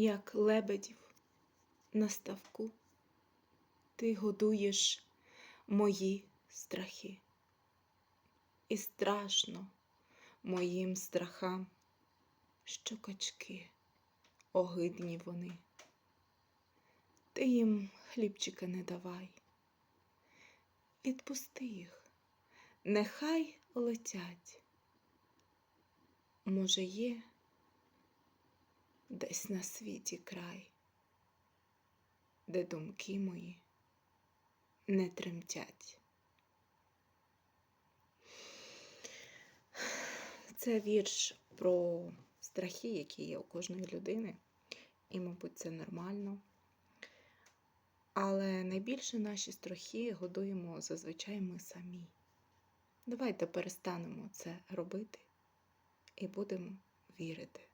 як лебедів на ставку, ти годуєш мої страхи. І страшно моїм страхам, що качки, огидні вони. Ти їм хлібчика не давай. Відпусти їх, нехай летять. Може, є десь на світі край, де думки мої не тремтять. Це вірш про страхи, які є у кожної людини, і, мабуть, це нормально. Але найбільше наші страхи годуємо зазвичай ми самі. Давайте перестанемо це робити і будемо вірити.